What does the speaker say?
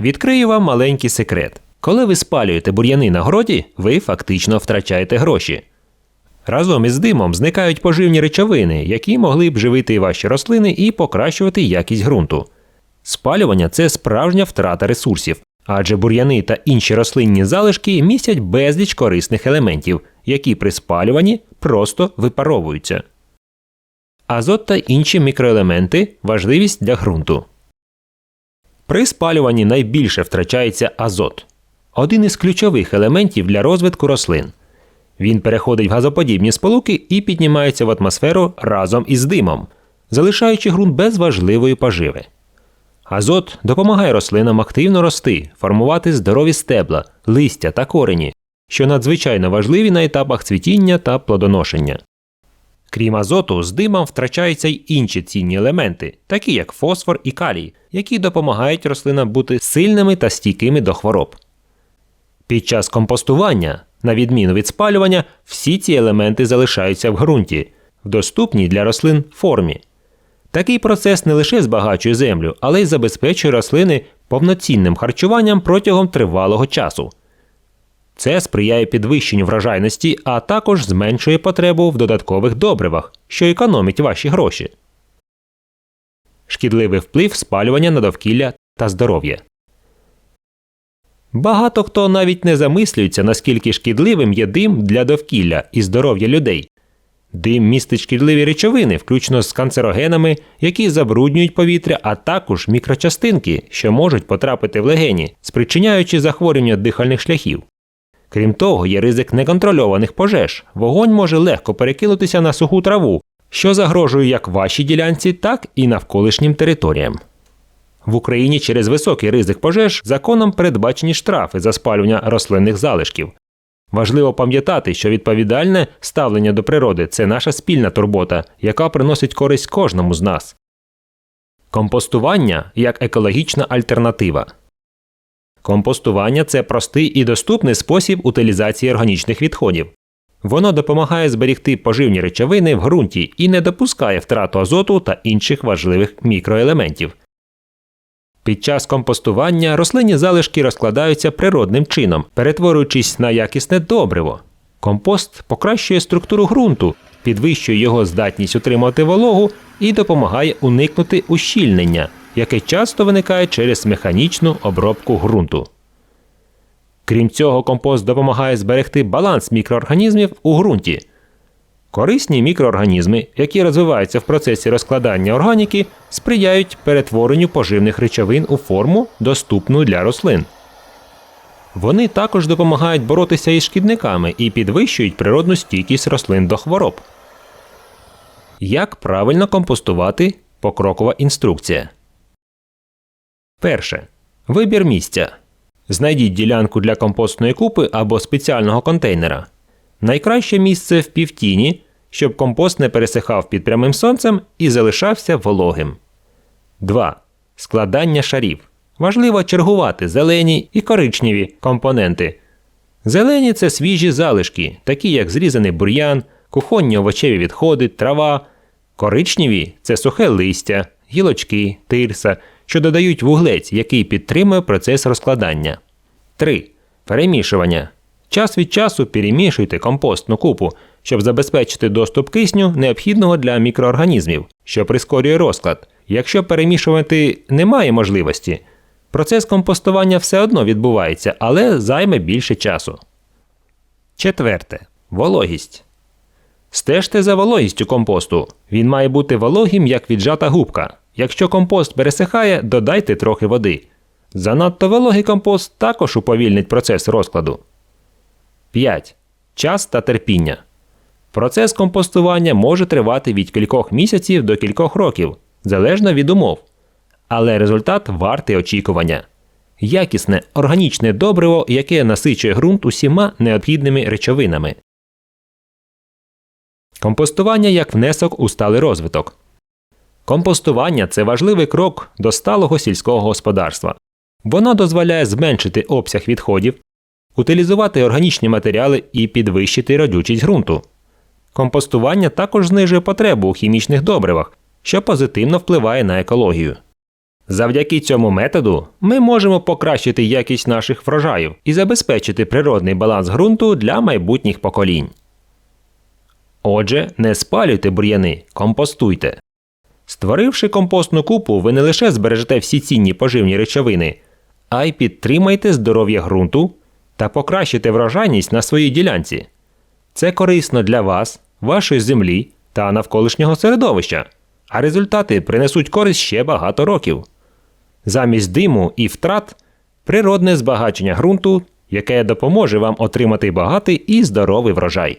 Відкрию вам маленький секрет. Коли ви спалюєте бур'яни на городі, ви фактично втрачаєте гроші. Разом із димом зникають поживні речовини, які могли б живити ваші рослини і покращувати якість ґрунту. Спалювання це справжня втрата ресурсів, адже бур'яни та інші рослинні залишки містять безліч корисних елементів, які при спалюванні просто випаровуються. Азот та інші мікроелементи важливість для ґрунту. При спалюванні найбільше втрачається азот один із ключових елементів для розвитку рослин. Він переходить в газоподібні сполуки і піднімається в атмосферу разом із димом, залишаючи ґрунт без важливої поживи. Азот допомагає рослинам активно рости, формувати здорові стебла, листя та корені, що надзвичайно важливі на етапах цвітіння та плодоношення. Крім азоту, з димом втрачаються й інші цінні елементи, такі як фосфор і калій, які допомагають рослинам бути сильними та стійкими до хвороб. Під час компостування, на відміну від спалювання, всі ці елементи залишаються в ґрунті, в доступній для рослин формі. Такий процес не лише збагачує землю, але й забезпечує рослини повноцінним харчуванням протягом тривалого часу. Це сприяє підвищенню врожайності, а також зменшує потребу в додаткових добривах, що економить ваші гроші. Шкідливий вплив спалювання на довкілля та здоров'я. Багато хто навіть не замислюється, наскільки шкідливим є дим для довкілля і здоров'я людей. Дим містить шкідливі речовини, включно з канцерогенами, які забруднюють повітря, а також мікрочастинки, що можуть потрапити в легені, спричиняючи захворювання дихальних шляхів. Крім того, є ризик неконтрольованих пожеж. Вогонь може легко перекинутися на суху траву, що загрожує як вашій ділянці, так і навколишнім територіям. В Україні через високий ризик пожеж законом передбачені штрафи за спалювання рослинних залишків. Важливо пам'ятати, що відповідальне ставлення до природи це наша спільна турбота, яка приносить користь кожному з нас. Компостування як екологічна альтернатива. Компостування це простий і доступний спосіб утилізації органічних відходів. Воно допомагає зберігти поживні речовини в ґрунті і не допускає втрату азоту та інших важливих мікроелементів. Під час компостування рослинні залишки розкладаються природним чином, перетворюючись на якісне добриво. Компост покращує структуру ґрунту, підвищує його здатність утримувати вологу і допомагає уникнути ущільнення, яке часто виникає через механічну обробку ґрунту. Крім цього, компост допомагає зберегти баланс мікроорганізмів у ґрунті. Корисні мікроорганізми, які розвиваються в процесі розкладання органіки, сприяють перетворенню поживних речовин у форму, доступну для рослин. Вони також допомагають боротися із шкідниками і підвищують природну стійкість рослин до хвороб. Як правильно компостувати покрокова інструкція. Перше. Вибір місця. Знайдіть ділянку для компостної купи або спеціального контейнера. Найкраще місце в півтіні, щоб компост не пересихав під прямим сонцем і залишався вологим. 2. Складання шарів. Важливо чергувати зелені і коричневі компоненти. Зелені це свіжі залишки, такі як зрізаний бур'ян, кухонні овочеві відходи, трава. Коричневі це сухе листя, гілочки, тирса, що додають вуглець, який підтримує процес розкладання. 3. Перемішування. Час від часу перемішуйте компостну купу, щоб забезпечити доступ кисню, необхідного для мікроорганізмів, що прискорює розклад. Якщо перемішувати немає можливості, процес компостування все одно відбувається, але займе більше часу. Четверте. Вологість. Стежте за вологістю компосту. Він має бути вологим, як віджата губка. Якщо компост пересихає, додайте трохи води. Занадто вологий компост також уповільнить процес розкладу. 5. Час та терпіння. Процес компостування може тривати від кількох місяців до кількох років, залежно від умов. Але результат вартий очікування. Якісне органічне добриво, яке насичує ґрунт усіма необхідними речовинами. Компостування як внесок у сталий розвиток. Компостування це важливий крок до сталого сільського господарства. Воно дозволяє зменшити обсяг відходів, утилізувати органічні матеріали і підвищити родючість ґрунту. Компостування також знижує потребу у хімічних добривах, що позитивно впливає на екологію. Завдяки цьому методу ми можемо покращити якість наших врожаїв і забезпечити природний баланс ґрунту для майбутніх поколінь. Отже, не спалюйте бур'яни, компостуйте. Створивши компостну купу, ви не лише збережете всі цінні поживні речовини, а й підтримаєте здоров'я ґрунту та покращите врожайність на своїй ділянці. Це корисно для вас, вашої землі та навколишнього середовища, а результати принесуть користь ще багато років. Замість диму і втрат природне збагачення ґрунту, яке допоможе вам отримати багатий і здоровий врожай.